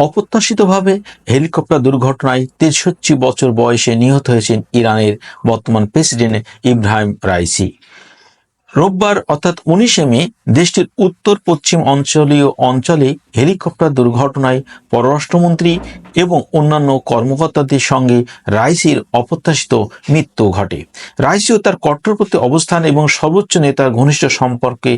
অপ্রত্যাশিতভাবে হেলিকপ্টার দুর্ঘটনায় তেষট্টি বছর বয়সে নিহত হয়েছেন ইরানের বর্তমান প্রেসিডেন্ট ইব্রাহিম রাইসি। রোববার অর্থাৎ উনিশে মে, দেশটির উত্তর, পশ্চিম অঞ্চলীয় অঞ্চলে হেলিকপ্টার দুর্ঘটনায় পররাষ্ট্রমন্ত্রী এবং অন্যান্য কর্মকর্তাদের সঙ্গে রাইসির অপ্রত্যাশিত মৃত্যু ঘটে। রাইসিও তার কট্টরপন্থী অবস্থান এবং সর্বোচ্চ নেতার ঘনিষ্ঠ সম্পর্কে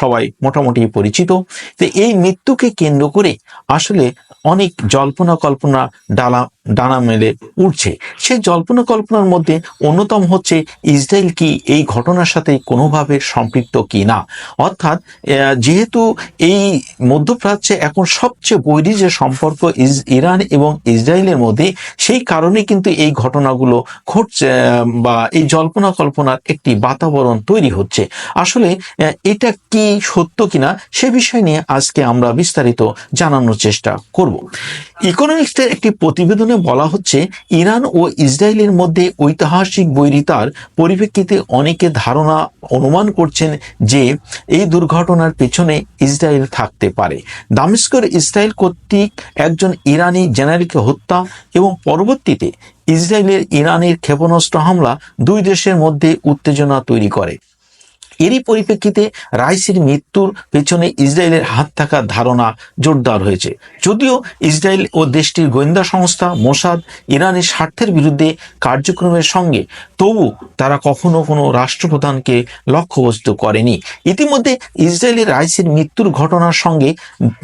সবাই মোটামুটি পরিচিত। তো এই মৃত্যুকে কেন্দ্র করে আসলে অনেক জল্পনা কল্পনা ডালা, ডানা মেলে উঠছে। সেই জল্পনা কল্পনার মধ্যে অন্যতম হচ্ছে ইসরায়েল কি এই ঘটনার সাথে কোনোভাবে সম্পৃক্ত কি না অর্থাৎ যেহেতু এই মধ্যপ্রাচ্যে এখন সবচেয়ে বৈরী যে সম্পর্ক ইস- ইরান এবং ইসরায়েলের মধ্যে, সেই কারণে কিন্তু এই ঘটনাগুলো ঘটছে বা এই জল্পনা কল্পনার একটি বাতাবরণ তৈরি হচ্ছে। আসলে এটা কি সত্য কিনা, সে বিষয় নিয়ে আজকে আমরা বিস্তারিত জানানোর চেষ্টা করব। ইকোনমিক্সের একটি প্রতিবেদনে বলা হচ্ছে, ইরান ও ইসরায়েলের মধ্যে ঐতিহাসিক বৈরিতার পরিপ্রেক্ষিতে অনেকে ধারণা অনুমান করছেন যে এই দুর্ঘটনার পেছনে ইসরায়েল থাকতে পারে। দামেস্কর ইসরায়েল কর্তৃক একজন ইরানি জেনারেলকে হত্যা এবং পরবর্তীতে ইসরায়েলের ইরানের ক্ষেপণাস্ত্র হামলা দুই দেশের মধ্যে উত্তেজনা তৈরি করে। এরই পরিপ্রেক্ষিতে রাইসির মৃত্যুর পেছনে ইসরায়েলের হাত থাকার ধারণা জোরদার হয়েছে। যদিও ইসরায়েল ও দেশটির গোয়েন্দা সংস্থা মোসাদ ইরানের স্বার্থের বিরুদ্ধে কার্যক্রমের সঙ্গে, তবু তারা কখনো কোনো রাষ্ট্রপ্রধানকে লক্ষ্যবস্তু করেনি। ইতিমধ্যে ইসরায়েলের রাইসির মৃত্যুর ঘটনার সঙ্গে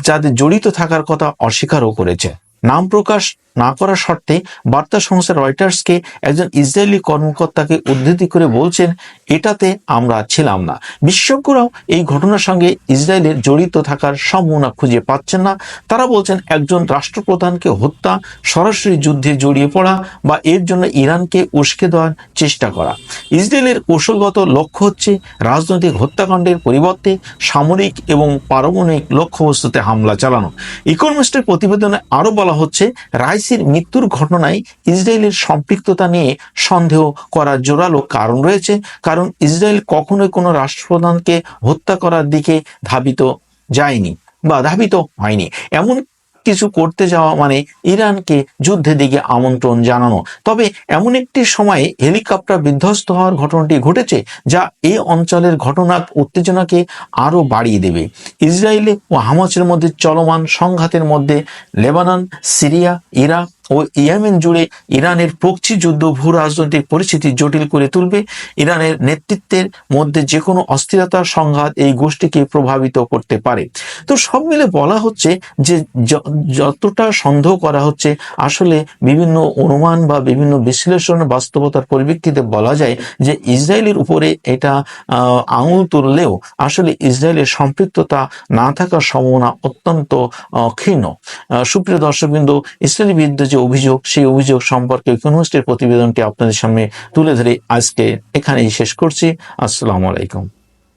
যাদের জড়িত থাকার কথা অস্বীকারও করেছে। নাম প্রকাশ না করার শর্তে বার্তা সংস্থা রয়টার্সকে একজন ইসরায়েলি কর্মকর্তাকে উদ্ধৃতি করে বলছেন, এটাতে আমরা ছিলাম না। বিশেষজ্ঞরাও এই ঘটনার সঙ্গে ইসরায়েলের জড়িত থাকার সম্ভাবনা খুঁজে পাচ্ছেন না। তারা বলছেন, একজন রাষ্ট্রপ্রধানকে হত্যা, সরাসরি যুদ্ধে জড়িয়ে পড়া বা এর জন্য ইরানকে উস্কে দেওয়ার চেষ্টা করা। ইসরায়েলের কৌশলগত লক্ষ্য হচ্ছে রাজনৈতিক হত্যাকাণ্ডের পরিবর্তে সামরিক এবং পারমাণবিক লক্ষ্যবস্তুতে হামলা চালানো। ইকোনমিস্টের প্রতিবেদনে আরও বলা হচ্ছে, রাইসির মৃত্যুর ঘটনায় ইসরায়েলের সম্পৃক্ততা নিয়ে সন্দেহ করার জোরালো কারণ রয়েছে, কারণ ইসরায়েল কখনোই কোনো রাষ্ট্রপ্রধানকে হত্যা করার দিকে ধাবিত যায়নি বা ধাবিত হয়নি। এমন কিছু করতে যাওয়া মানে ইরানকে যুদ্ধের দিকে আমন্ত্রণ জানানো। তবে এমন একটি সময়ে হেলিকপ্টার বিধ্বস্ত হওয়ার ঘটনাটি ঘটেছে যা এ অঞ্চলের ঘটনা উত্তেজনাকে আরও বাড়িয়ে দেবে। ইসরায়েলে ও হামাসের মধ্যে চলমান সংঘাতের মধ্যে লেবানন, সিরিয়া, ইরাক ও ইয়েমেন জুড়ে ইরানের প্রক্সি যুদ্ধ ভূ রাজনৈতিক পরিস্থিতি জটিল করে তুলবে। ইরানের নেতৃত্বের মধ্যে যে কোনো অস্থিরতার সংঘাত এই গোষ্ঠীকে প্রভাবিত করতে পারে। তো সব মিলে বলা হচ্ছে যে যতটা সন্দেহ করা হচ্ছে, আসলে বিভিন্ন অনুমান বা বিভিন্ন বিশ্লেষণ বাস্তবতার পরিপ্রেক্ষিতে বলা যায় যে ইসরায়েলের উপরে এটা আঙুল তুললেও আসলে ইসরায়েলের সম্পৃক্ততা না থাকার সম্ভাবনা অত্যন্ত ক্ষীণ। সুপ্রিয় দর্শকবৃন্দ ইসরায়েলের বিরুদ্ধে যে অভিযোগ, সেই অভিযোগ সম্পর্কে ইকোনমিস্টের প্রতিবেদনটি আপনাদের সামনে তুলে ধরে আজকে এখানেই শেষ করছি। আসসালামু আলাইকুম।